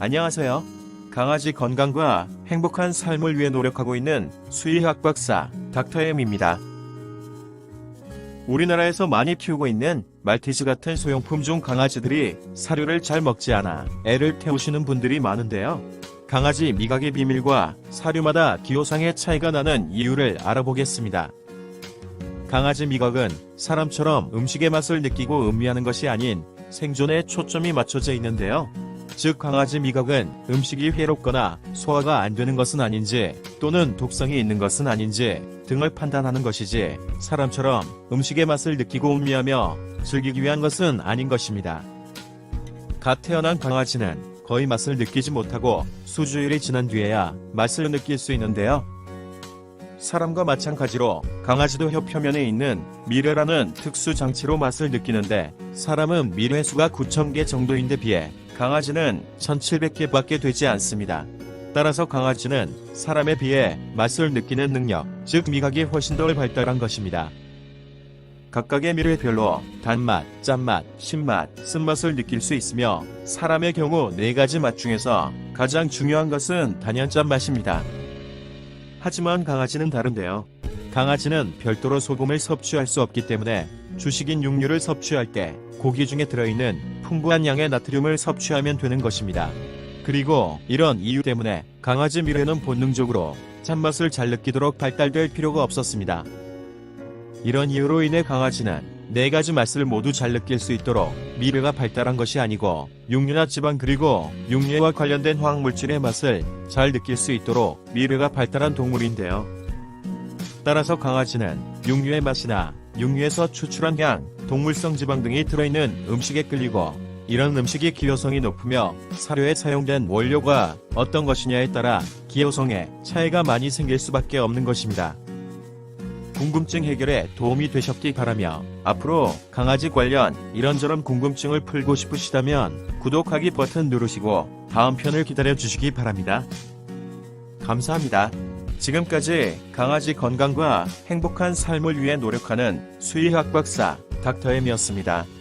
안녕하세요. 강아지 건강과 행복한 삶을 위해 노력하고 있는 수의학 박사 닥터엠입니다. 우리나라에서 많이 키우고 있는 말티즈 같은 소형품 종 강아지들이 사료를 잘 먹지 않아 애를 태우시는 분들이 많은데요. 강아지 미각의 비밀과 사료마다 기호상의 차이가 나는 이유를 알아보겠습니다. 강아지 미각은 사람처럼 음식의 맛을 느끼고 음미하는 것이 아닌 생존에 초점이 맞춰져 있는데요. 즉 강아지 미각은 음식이 해롭거나 소화가 안 되는 것은 아닌지 또는 독성이 있는 것은 아닌지 등을 판단하는 것이지 사람처럼 음식의 맛을 느끼고 음미하며 즐기기 위한 것은 아닌 것입니다. 갓 태어난 강아지는 거의 맛을 느끼지 못하고 수주일이 지난 뒤에야 맛을 느낄 수 있는데요. 사람과 마찬가지로 강아지도 혀 표면에 있는 미뢰라는 특수 장치로 맛을 느끼는데 사람은 미뢰 수가 9,000개 정도인데 비해 강아지는 1,700개밖에 되지 않습니다. 따라서 강아지는 사람에 비해 맛을 느끼는 능력, 즉 미각이 훨씬 더 발달한 것입니다. 각각의 미뢰별로 단맛, 짠맛, 신맛, 쓴맛을 느낄 수 있으며 사람의 경우 네 가지 맛 중에서 가장 중요한 것은 단연 짠맛입니다. 하지만 강아지는 다른데요. 강아지는 별도로 소금을 섭취할 수 없기 때문에 주식인 육류를 섭취할 때 고기 중에 들어있는 풍부한 양의 나트륨을 섭취하면 되는 것입니다. 그리고 이런 이유 때문에 강아지 미래는 본능적으로 짠맛을 잘 느끼도록 발달될 필요가 없었습니다. 이런 이유로 인해 강아지는 네 가지 맛을 모두 잘 느낄 수 있도록 미래가 발달한 것이 아니고 육류나 지방 그리고 육류와 관련된 화학물질의 맛을 잘 느낄 수 있도록 미래가 발달한 동물인데요. 따라서 강아지는 육류의 맛이나 육류에서 추출한 향, 동물성 지방 등이 들어있는 음식에 끌리고 이런 음식이 기호성이 높으며 사료에 사용된 원료가 어떤 것이냐에 따라 기호성에 차이가 많이 생길 수밖에 없는 것입니다. 궁금증 해결에 도움이 되셨기 바라며 앞으로 강아지 관련 이런저런 궁금증을 풀고 싶으시다면 구독하기 버튼 누르시고 다음 편을 기다려 주시기 바랍니다. 감사합니다. 지금까지 강아지 건강과 행복한 삶을 위해 노력하는 수의학 박사 닥터엠이었습니다.